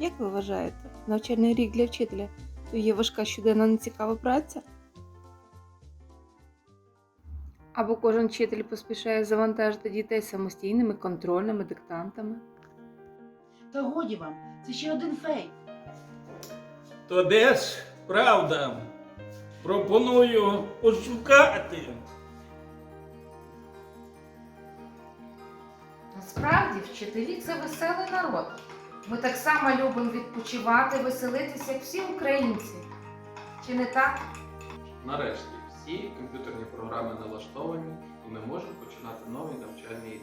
Як ви вважаєте, навчальний рік для вчителя то є важка щоденна нецікава праця? Або кожен вчитель поспішає завантажити дітей самостійними контрольними диктантами? Та годі вам, це ще один фейк. То де ж правда? Пропоную пошукати. Насправді вчителі це веселий народ. Ми так само любимо відпочивати, веселитися, як всі українці. Чи не так? Нарешті всі комп'ютерні програми налаштовані, і ми можемо починати новий навчальний рік.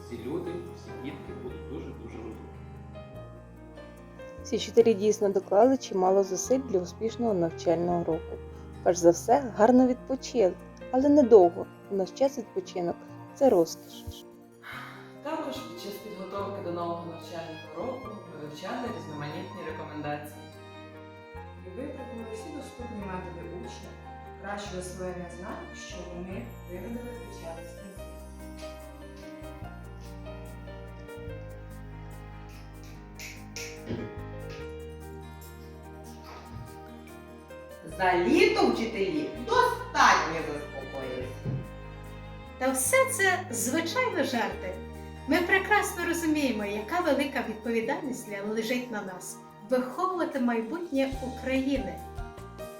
Всі люди, всі дітки будуть дуже-дуже розумні. Всі вчителі дійсно доклали чимало зусиль для успішного навчального року. Перш за все, гарно відпочили, але недовго. У нас час відпочинок це розкіш. Також під час підготовки до нового навчального року вивчали різноманітні рекомендації. і випробували всі доступні методи учня, краще освоєння знань, що вони вигадали під час За літо вчителі достатньо заспокоїлися. Та все це звичайно жарти. Ми прекрасно розуміємо, яка велика відповідальність лежить на нас виховувати майбутнє України.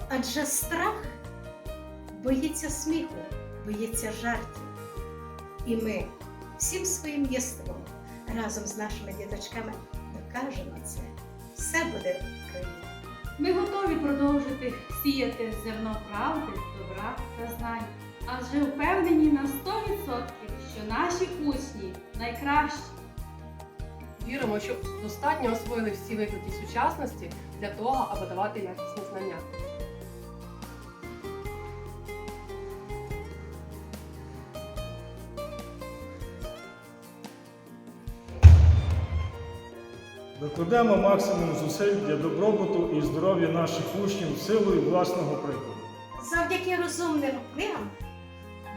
Адже страх боїться сміху, боїться жартів. І ми всім своїм єством разом з нашими діточками докажемо це. Все буде продовжити сіяти зерно правди, добра та знань, адже впевнені на 100%, що наші учні найкращі. Віримо, що достатньо освоїли всі виклики сучасності для того, аби давати якісні знання. Докладемо максимум зусиль для добробуту і здоров'я наших учнів силою власного прикладу. Завдяки розумним книгам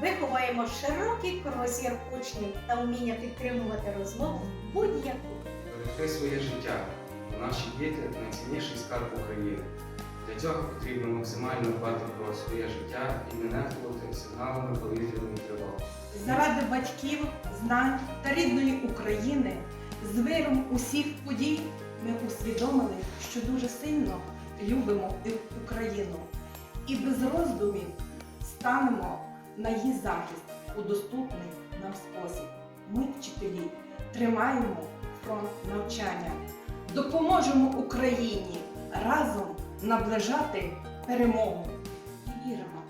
виховаємо широкий кругозір учнів та вміння підтримувати розмову будь-яку. Берегти своє життя. Наші діти найцінніший скарб України. Для цього потрібно максимально дбати про своє життя і не нехтувати сигналами повітряної тривоги. Заради батьків, знань та рідної України з виром усіх подій ми усвідомили, що дуже сильно любимо Україну і без роздумів станемо на її захист у доступний нам спосіб. Ми, вчителі, тримаємо фронт навчання, допоможемо Україні разом наближати перемогу. І віримо,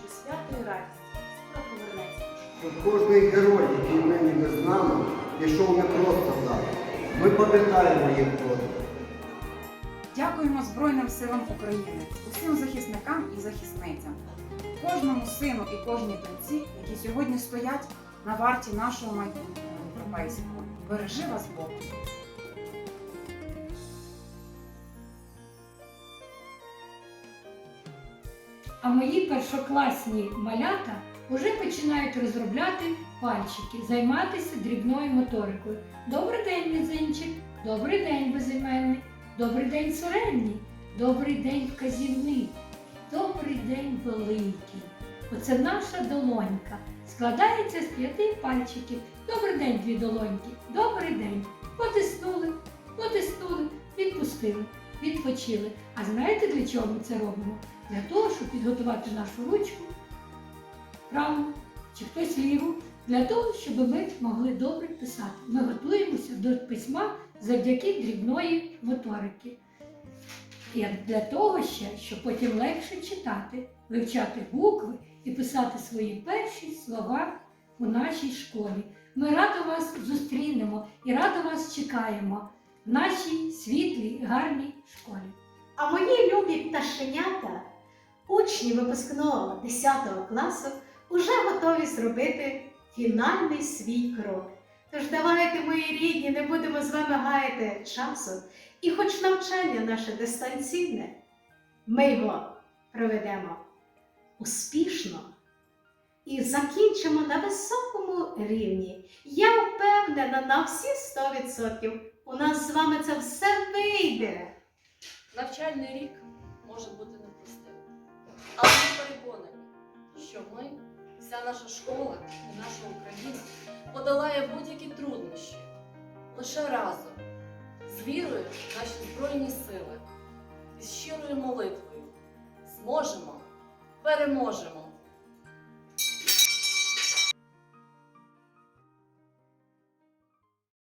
що свято і радість скоро повернеться. Кожний герой, який нині не з нами, пішов не просто так. Ми пам'ятаємо їх подвиг. Дякуємо Збройним силам України, усім захисникам і захисницям, кожному сину і кожній доньці, які сьогодні стоять на варті нашого майбутнього європейського. Бережи вас Бог! А мої першокласні малята вже починають розробляти пальчики, займатися дрібною моторикою. Добрий день, мізинчик, добрий день, безіменний, добрий день сорельний, добрий день вказівний, добрий день великий. Оце наша долонька. Складається з п'яти пальчиків. Добрий день, дві долоньки. Добрий день. Потиснули, потиснули, відпустили, відпочили. А знаєте, для чого ми це робимо? Для того, щоб підготувати нашу ручку праву чи хтось ліву, для того, щоб ми могли добре писати. Ми готуємося до письма завдяки дрібної моторики. Для того ще, щоб потім легше читати, вивчати букви і писати свої перші слова у нашій школі. Ми радо вас зустрінемо і радо вас чекаємо в нашій світлій, гарній школі. А мої любі пташенята, учні випускного 10 класу, уже готові зробити фінальний свій крок. Тож давайте, мої рідні, не будемо з вами гаяти часу, і хоч навчання наше дистанційне, ми його проведемо успішно, і закінчимо на високому рівні. Я впевнена на всі 100%. У нас з вами це все вийде. Навчальний рік може бути непростим. Але ми переконані, що ми, вся наша школа і наша Україна подолає будь-які труднощі лише разом, з вірою в наші Збройні сили і з щирою молитвою. Зможемо, переможемо!